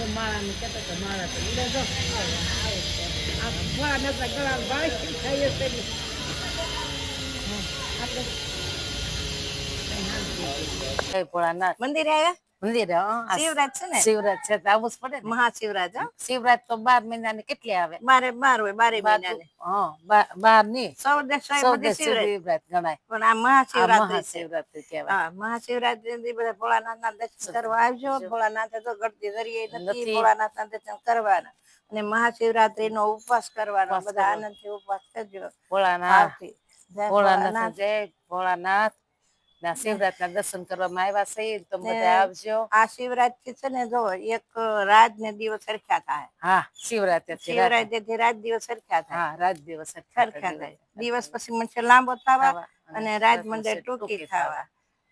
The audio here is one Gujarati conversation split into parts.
જો માળા તો ઈડે જો આ ભા નતા ગળા ભાઈ થઈ હશે આપણે ભોળાનાથ મંદિરે આવ્યા? મંદિરે શિવરાજ છે ને? શિવરાજ છે આવવું જ પડે મહાશિવરાજ શિવરાજ તો બાર મહિનાની કેટલી આવે? બારે બાર હોય બારે બા- બારની શિવરાજ. ગણાય. પણ આ મહાશિવરાત્રી છે. મહાશિવરાત્રી કહેવાય. મહાશિવરાત્રી બધા ભોળાનાથ ના દર્શન કરવા આવજો. ભોળાનાથ તો ગળતી ધરીએ નથી ભોળાનાથ ના દર્શન કરવાના. અને મહાશિવરાત્રી નો ઉપવાસ કરવાનો બધા આનંદથી ઉપવાસ કરજો. ભોળાનાથ ભોળાનાથ. જય ભોળાનાથ. ના શિવરાત ના દર્શન કરવામાં આવ્યા છે તમે બધા આવજો. આ શિવરાત્રી છે ને જો એક રાત ને દિવસ સરખા થાય. હા શિવરાત્રી શિવરાત્રી થી રાત દિવસ સરખા થાય. હા રાત દિવસ સરખા થાય દિવસ પછી મને લાંબો થવા અને રાત મંદિર ટૂંકી થવા.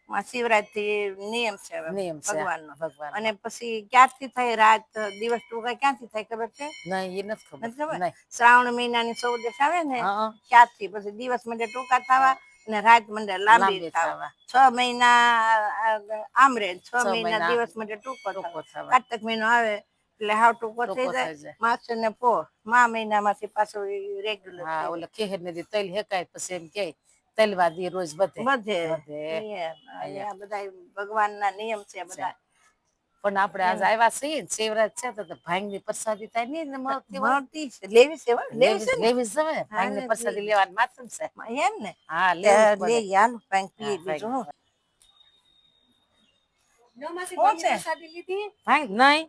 શિવરાત્રી નિયમ છે નિયમ છે ભગવાનનો. ભગવાન અને પછી ક્યાંથી થાય રાત દિવસ ટૂંકા ક્યાંથી થાય ખબર છે? નહીં એ નથી ખબર. શ્રાવણ મહિનાની ચૌદશ આવે ને ક્યારથી? પછી દિવસ મંડે ટૂંકા થવા અને રાત મંડે લાંબી થવા. છ મહિના આમરે છ મહિના દિવસ માટે ટૂંકો ટૂંકો થવા. કારતક મહિનો આવે એટલે હાવ ટૂંકો થઈ જાય. માસ ને પો. મા મહિનામાંથી પાછું રેગ્યુલર હા ઓલા કેહર ને દી હેકાય પછી એમ કે તૈલવા દી રોજ બધે. આ બધા. ભગવાનના નિયમ છે. બધા. પણ આપણે આજ આવ્યા છીએ ને શિવરાજ છે તો ભાંગની પ્રસાદી થાય નહીં ને મળતી. મળતી છે. લેવી છે લેવી છે લેવી છે જ ભાંગની? પ્રસાદી લેવી. લેવાનું માથું છે. એમ ને? હા લે. લે યાર ભાંગ પીએ હા, બીજું ભાંગ નહીં.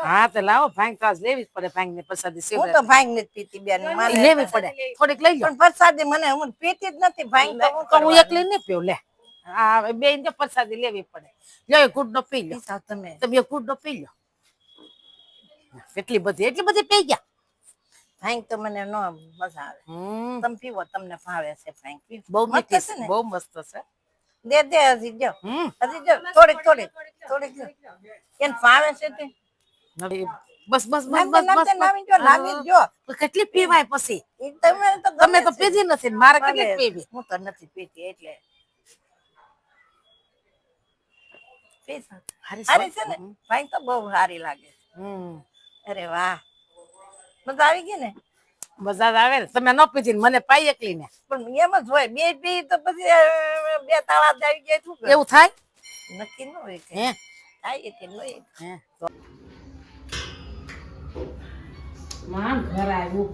હા તો લાવો ભાંગ તો લેવી જ પડે ભાંગની પ્રસાદી હું તો ભાંગ નથી પીતી બેન લેવી પડે. થોડીક લઈ લો. પણ પ્રસાદી મને હું પીતી જ નથી ભાંગ તો હું? એકલી નહીં પીવું લે. હા બે ને પ્રસાદી લેવી પડે. લો એ કુડનો પી લો પીસાવ તમે. તમે એ કુડનો પી લો એટલી બધી એટલી બધી પી ગયા. ભાંગ તો મને નો મજા આવે. તમે પીવો તમને ભાવે છે પીવો. બહુ મીઠી છે બહુ મસ્ત છે. દે દે હજી જો. હજી જો થોડીક થોડીક થોડીક. એને ભાવે છે તે. બસ બસ બસ બસ બસ નામી જો નામી જો. કેટલી પીવાય પછી? તમે તો તમે તો. પીધી નથી મારે કેટલી પીવી? હું તો નથી પીતી એટલે. પીસાવ. હારી છે ને ભાઈ તો બહુ સારી લાગે હમ. અરે વાહ. મજા આવી ગઈ ને? મજા આવે ને. તમે ન પીધી મને પાઈ એકલી ને પણ એમ જ હોય બે પી તો પછી બે તાળા આવી જાય શું? એવું થાય? નક્કી ન હોય કે. હે? થાય કે ન હોય હે? તો ઘર આવ્યું.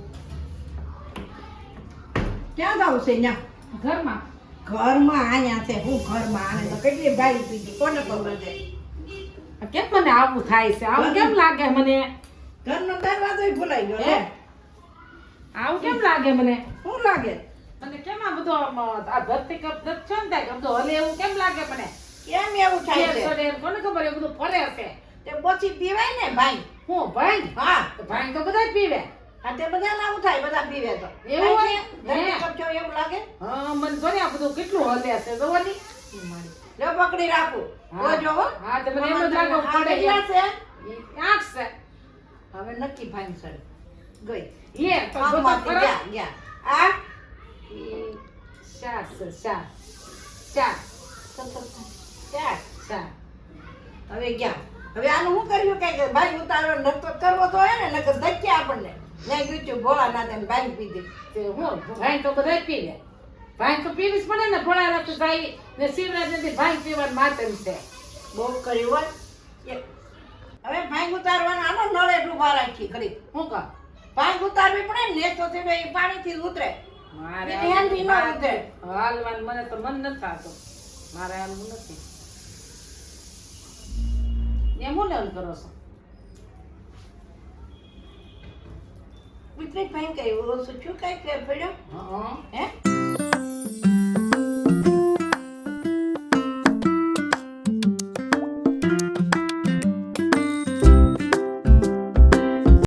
ક્યાં જાવ છે અહીંયા? ઘરમાં? ઘરમાં આયા છે હું ઘરમાં આને તો કેટલી ગાડી પીધી કોને ખબર છે? કેમ મને આવું થાય છે? આવું કેમ લાગે મને? ઘરનો દરવાજો ભૂલાઈ ગયો હે? આવું કેમ લાગે મને? શું લાગે? મને કેમ આ બધો આ ધરતી કપ ધર છે ને થાય બધો હલે એવું કેમ લાગે મને? કેમ એવું થાય છે? કોને ખબર એ બધું ફરે છે. તે પછી પીવાય ને ભાઈ? હું ભાઈ? હા. ભાઈ તો બધા પીવે. આ તે બધા આવું થાય બધા પીવે તો. એવું હોય? ધરતી કપચો એવું લાગે? હા મને જોને આ બધું કેટલું હલે છે જોવાની લો પકડી રાખું. હા. જોજો હો હા. તો મને એમ જ લાગે હું આ પડે કેટલા છે? આઠ છે. હવે નક્કી ફાઈન સર ગઈ. લે તો બધું આમાંથી ખરા? ગયા ગયા. આ? એ ચાર. છે ચાર ચાર. ચાર. ચાર. હવે ગયા. હવે આનું શું કર્યું? કે ભાઈ ઉતારો નતો કરવો તો હોય ને નકર ધક્યા આપણને. મેં કીધું ભોળાનાથ એને ભાઈ પીધી. હું ભાઈ તો બધા પીવે. ભાઈ તો પીવી જ પડે ને ભોળાનાથ ભાઈ ને શિવરાજ નથી ભાઈ પીવાનું માતમ છે. બહુ કર્યું હોય. હવે ભાઈ ઉતારવાના આનો નળ એટલું રાખી ખરી. હું કહું? ભાઈ ઉતારવી પડે ને તો તે પાણીથી ઉતરે. મારે ન ઉતરે. હાલવાનું મને તો મન નથી થતું. મારે હાલવું નથી. એમ હું લેવું કરો છો? એટલે ભાઈ કઈ ઓછું છું કઈ હા હે